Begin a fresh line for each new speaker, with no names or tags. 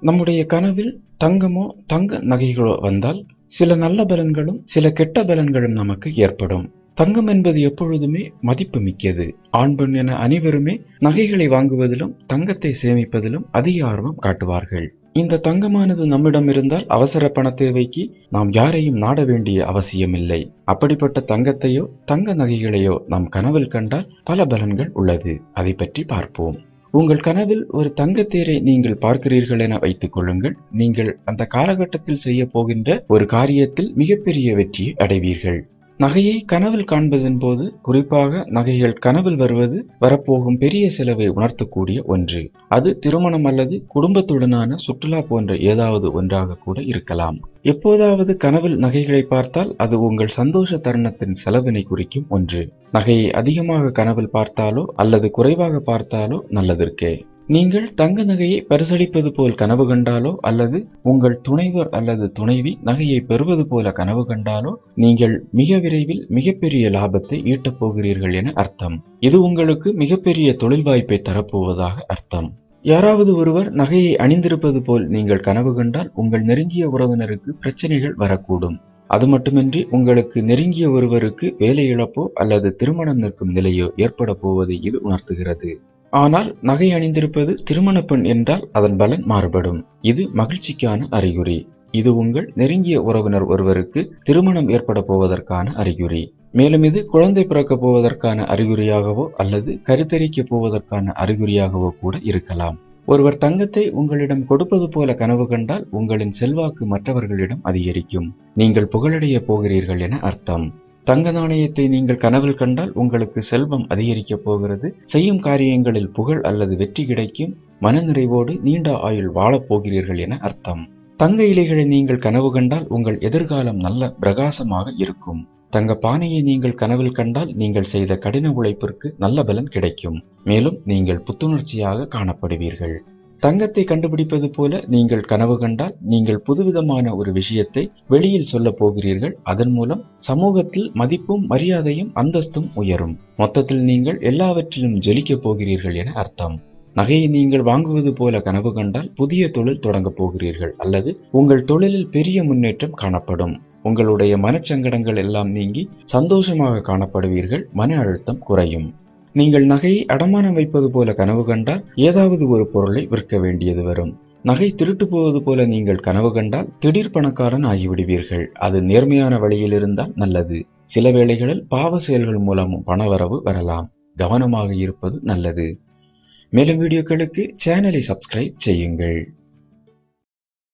நம்முடைய கனவில் தங்கமோ தங்க நகைகளோ வந்தால் சில நல்ல பலன்களும் சில கெட்ட பலன்களும் நமக்கு ஏற்படும். தங்கம் என்பது எப்பொழுதுமே மதிப்பு மிக்கது. ஆண் பெண் என அனைவருமே நகைகளை வாங்குவதிலும் தங்கத்தை சேமிப்பதிலும் அதிக ஆர்வம் காட்டுவார்கள். இந்த தங்கமானது நம்மிடம் இருந்தால் அவசர பண தேவைக்கு நாம் யாரையும் நாட வேண்டிய அவசியமில்லை. அப்படிப்பட்ட தங்கத்தையோ தங்க நகைகளையோ நாம் கனவில் கண்டால் பல பலன்கள் உள்ளது. அதை பற்றி பார்ப்போம். உங்கள் கனவில் ஒரு தங்கத்தேரை நீங்கள் பார்க்கிறீர்கள் என வைத்துக் கொள்ளுங்கள். நீங்கள் அந்த காலகட்டத்தில் செய்ய போகின்ற ஒரு காரியத்தில் மிகப்பெரிய வெற்றியை அடைவீர்கள். நகையை கனவில் காண்பதன் போது குறிப்பாக நகைகள் கனவில் வருவது வரப்போகும் பெரிய செலவை உணர்த்தக்கூடிய ஒன்று. அது திருமணம் அல்லது குடும்பத்துடனான சுற்றுலா போன்ற ஏதாவது ஒன்றாக கூட இருக்கலாம். எப்போதாவது கனவில் நகைகளை பார்த்தால் அது உங்கள் சந்தோஷ தருணத்தின் செலவினை குறிக்கும் ஒன்று. நகையை அதிகமாக கனவில் பார்த்தாலோ அல்லது குறைவாக பார்த்தாலோ நல்லதற்கே நீங்கள் தங்க நகையை பரிசளிப்பது போல் கனவு கண்டாலோ அல்லது உங்கள் துணைவர் அல்லது துணைவி நகையை பெறுவது போல கனவு கண்டாலோ நீங்கள் மிக விரைவில் மிகப்பெரிய லாபத்தை ஈட்டப் போகிறீர்கள் என அர்த்தம். இது உங்களுக்கு மிகப்பெரிய தொழில் வாய்ப்பை தரப்போவதாக அர்த்தம். யாராவது ஒருவர் நகையை அணிந்திருப்பது போல் நீங்கள் கனவு கண்டால் உங்கள் நெருங்கிய உறவினருக்கு பிரச்சனைகள் வரக்கூடும். அது மட்டுமின்றி உங்களுக்கு நெருங்கிய ஒருவருக்கு வேலை இழப்போ அல்லது திருமணம் நிற்கும் நிலையோ ஏற்பட போவதை இது உணர்த்துகிறது. ஆனால் நகை அணிந்திருப்பது திருமண பெண் என்றால் அதன் பலன் மாறுபடும். இது மகிழ்ச்சிக்கான அறிகுறி. இது உங்கள் நெருங்கிய உறவினர் ஒருவருக்கு திருமணம் ஏற்பட போவதற்கான அறிகுறி. மேலும் இது குழந்தை பிறக்கப் போவதற்கான அறிகுறியாகவோ அல்லது கருத்தரிக்கப் போவதற்கான அறிகுறியாகவோ கூட இருக்கலாம். ஒருவர் தங்கத்தை உங்களிடம் கொடுப்பது போல கனவு கண்டால் உங்களின் செல்வாக்கு மற்றவர்களிடம் அதிகரிக்கும். நீங்கள் புகழடைய போகிறீர்கள் என அர்த்தம். தங்க நாணயத்தை நீங்கள் கனவில் கண்டால் உங்களுக்கு செல்வம் அதிகரிக்கப் போகிறது. செய்யும் காரியங்களில் புகழ் அல்லது வெற்றி கிடைக்கும். மனநிறைவோடு நீண்ட ஆயுள் வாழப் போகிறீர்கள் என அர்த்தம். தங்க இலைகளை நீங்கள் கனவு கண்டால் உங்கள் எதிர்காலம் நல்ல பிரகாசமாக இருக்கும். தங்க பானையை நீங்கள் கனவில் கண்டால் நீங்கள் செய்த கடின உழைப்பிற்கு நல்ல பலன் கிடைக்கும். மேலும் நீங்கள் புத்துணர்ச்சியாக காணப்படுவீர்கள். தங்கத்தை கண்டுபிடிப்பது போல நீங்கள் கனவு கண்டால் நீங்கள் புதுவிதமான ஒரு விஷயத்தை வெளியில் சொல்ல போகிறீர்கள். அதன் மூலம் சமூகத்தில் மதிப்பும் மரியாதையும் அந்தஸ்தும் உயரும். மொத்தத்தில் நீங்கள் எல்லாவற்றிலும் ஜொலிக்கப் போகிறீர்கள் என அர்த்தம். நகையை நீங்கள் வாங்குவது போல கனவு கண்டால் புதிய தொழில் தொடங்கப் போகிறீர்கள் அல்லது உங்கள் தொழிலில் பெரிய முன்னேற்றம் காணப்படும். உங்களுடைய மனச்சங்கடங்கள் எல்லாம் நீங்கி சந்தோஷமாக காணப்படுவீர்கள். மன அழுத்தம் குறையும். நீங்கள் நகையை அடமானம் வைப்பது போல கனவு கண்டால் ஏதாவது ஒரு பொருளை விற்க வேண்டியது வரும். நகை திருட்டு போவது போல நீங்கள் கனவு கண்டால் திடீர் பணக்காரன் ஆகிவிடுவீர்கள். அது நேர்மையான வழியில் இருந்தால் நல்லது. சில வேளைகளில் பாவ செயல்கள் மூலமும் பணவரவு வரலாம். கவனமாக இருப்பது நல்லது. மேலும் வீடியோக்களுக்கு சேனலை சப்ஸ்கிரைப் செய்யுங்கள்.